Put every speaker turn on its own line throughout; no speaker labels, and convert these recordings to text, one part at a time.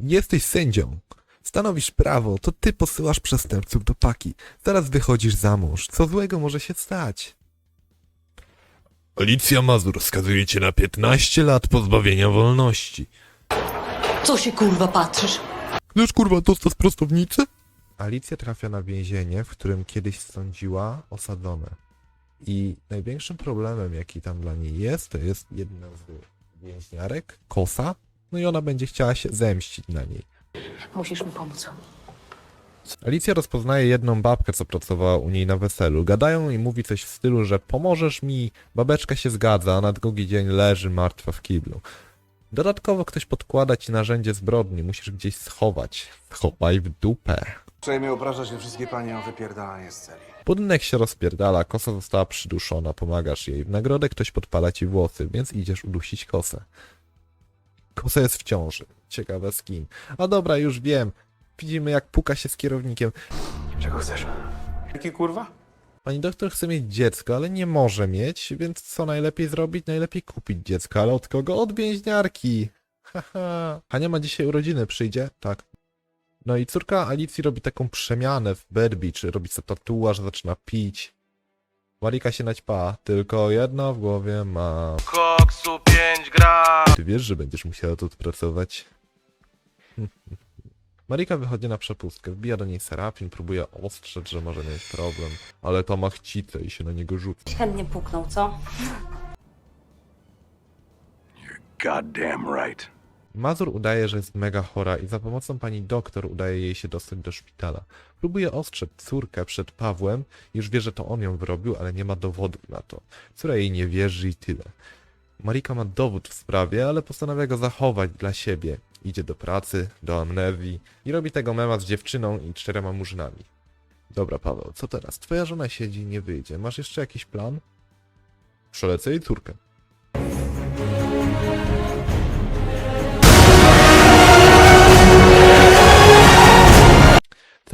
Jesteś sędzią. Stanowisz prawo, to ty posyłasz przestępców do paki. Zaraz wychodzisz za mąż. Co złego może się stać? Alicja Mazur skazuje cię na 15 lat pozbawienia wolności.
Co się kurwa patrzysz?
Chcesz kurwa dostać prostownicę? Alicja trafia na więzienie, w którym kiedyś sądziła osadzone. I największym problemem, jaki tam dla niej jest, to jest jedna z więźniarek, Kosa, no i ona będzie chciała się zemścić na niej.
Musisz mi pomóc.
Alicja rozpoznaje jedną babkę, co pracowała u niej na weselu. Gadają i mówi coś w stylu, że pomożesz mi, babeczka się zgadza, a na drugi dzień leży martwa w kiblu. Dodatkowo ktoś podkłada ci narzędzie zbrodni, musisz gdzieś schować. Schowaj w dupę.
Uprzejmie obraża się wszystkie panie o wypierdalanie z celi.
Budynek się rozpierdala, kosa została przyduszona, pomagasz jej. W nagrodę ktoś podpala ci włosy, więc idziesz udusić kosę. Kosa jest w ciąży. Ciekawe z kim. A dobra, już wiem. Widzimy jak puka się z kierownikiem.
Czego chcesz? Jaki kurwa?
Pani doktor chce mieć dziecko, ale nie może mieć, więc co najlepiej zrobić? Najlepiej kupić dziecko, ale od kogo? Od więźniarki. Haha. Hania ma dzisiaj urodziny, przyjdzie? Tak. No i córka Alicji robi taką przemianę w Berbicz, robi sobie tatuaż, zaczyna pić. Marika się naćpa, tylko jedno w głowie ma.
Koksu 5 gram.
Ty wiesz, że będziesz musiała tu pracować? Marika wychodzi na przepustkę, wbija do niej Serafin, próbuje ostrzec, że może mieć problem, ale to ma chcicę i się na niego rzuca.
Chętnie puknął, co?
Goddamn right.
Mazur udaje, że jest mega chora i za pomocą pani doktor udaje jej się dostać do szpitala. Próbuje ostrzec córkę przed Pawłem, już wie, że to on ją wyrobił, ale nie ma dowodów na to. Córa jej nie wierzy i tyle. Marika ma dowód w sprawie, ale postanawia go zachować dla siebie. Idzie do pracy, do amnezji i robi tego mema z dziewczyną i czterema murzynami. Dobra, Paweł, co teraz? Twoja żona siedzi i nie wyjdzie. Masz jeszcze jakiś plan? Przelecę jej córkę.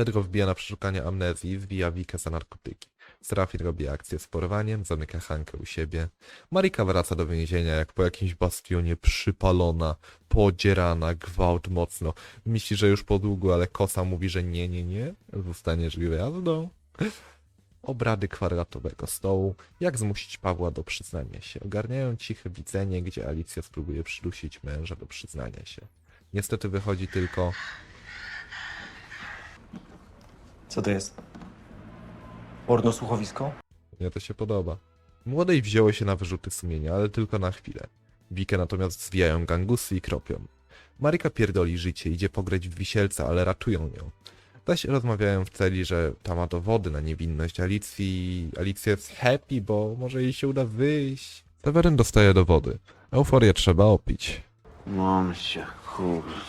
Cedro wbija na przeszukanie amnezji, zwija Wikę za narkotyki. Serafin robi akcję z porwaniem, zamyka Hankę u siebie. Marika wraca do więzienia jak po jakimś bastionie przypalona, podzierana, gwałt mocno. Myśli, że już po długu, ale kosa mówi, że nie, nie, nie, zostaniesz gwiazdą. Obrady kwadratowego stołu, jak zmusić Pawła do przyznania się. Ogarniają ciche widzenie, gdzie Alicja spróbuje przydusić męża do przyznania się. Niestety wychodzi tylko
Co to jest? Porno słuchowisko?
Mnie to się podoba. Młodej wzięło się na wyrzuty sumienia, ale tylko na chwilę. Wikę natomiast zwijają gangusy i kropią. Maryka pierdoli życie, idzie pograć w wisielca, ale ratują ją. Zaś rozmawiają w celi, że ta ma dowody na niewinność Alicji. Alicja jest happy, bo może jej się uda wyjść. Seweryn dostaje dowody. Euforię trzeba opić.
Mam się,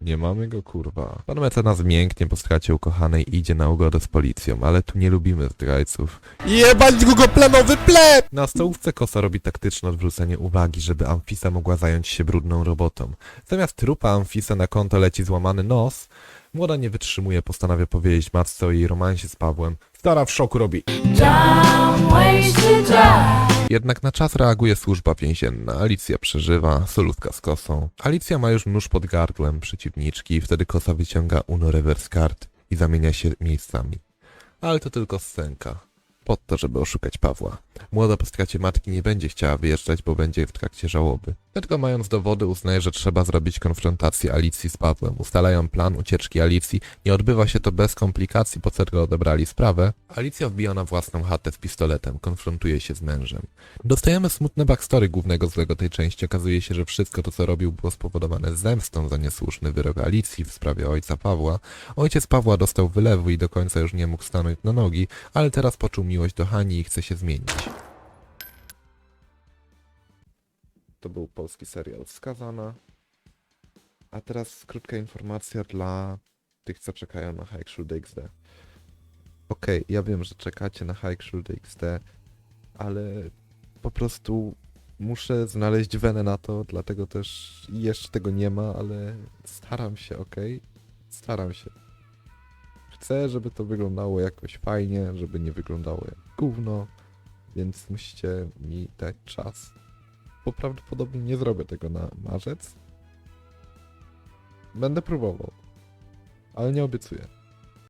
Nie mamy go, kurwa. Pan mecenas mięknie po stracie ukochanej idzie na ugodę z policją, ale tu nie lubimy zdrajców. Jebać długoplanowy pleb! Na stołówce Kosa robi taktyczne odwrócenie uwagi, żeby Amfisa mogła zająć się brudną robotą. Zamiast trupa Amfisa na konto leci złamany nos, młoda nie wytrzymuje, postanawia powiedzieć matce o jej romansie z Pawłem. Stara w szoku robi. Jednak na czas reaguje służba więzienna. Alicja przeżywa, solutka z kosą. Alicja ma już nóż pod gardłem przeciwniczki wtedy kosa wyciąga Uno reverse card i zamienia się miejscami. Ale to tylko scenka. Po to, żeby oszukać Pawła. Młoda po stracie matki nie będzie chciała wyjeżdżać, bo będzie w trakcie żałoby. Tylko mając dowody uznaje, że trzeba zrobić konfrontację Alicji z Pawłem. Ustalają plan ucieczki Alicji. Nie odbywa się to bez komplikacji, bo Cedro odebrali sprawę. Alicja wbija na własną chatę z pistoletem, konfrontuje się z mężem. Dostajemy smutne backstory głównego złego tej części. Okazuje się, że wszystko to, co robił, było spowodowane zemstą za niesłuszny wyrok Alicji w sprawie ojca Pawła. Ojciec Pawła dostał wylewu i do końca już nie mógł stanąć na nogi, ale teraz poczuł miłość do Hani i chce się zmienić. To był polski serial Skazana. A teraz krótka informacja dla tych, co czekają na High Shield XD. Okej, ja wiem, że czekacie na High Shield XD, ale po prostu muszę znaleźć wenę na to, dlatego też jeszcze tego nie ma, ale staram się, okej? Staram się. Chcę, żeby to wyglądało jakoś fajnie, żeby nie wyglądało jak gówno, więc musicie mi dać czas. Bo prawdopodobnie nie zrobię tego na marzec. Będę próbował. ale nie obiecuję.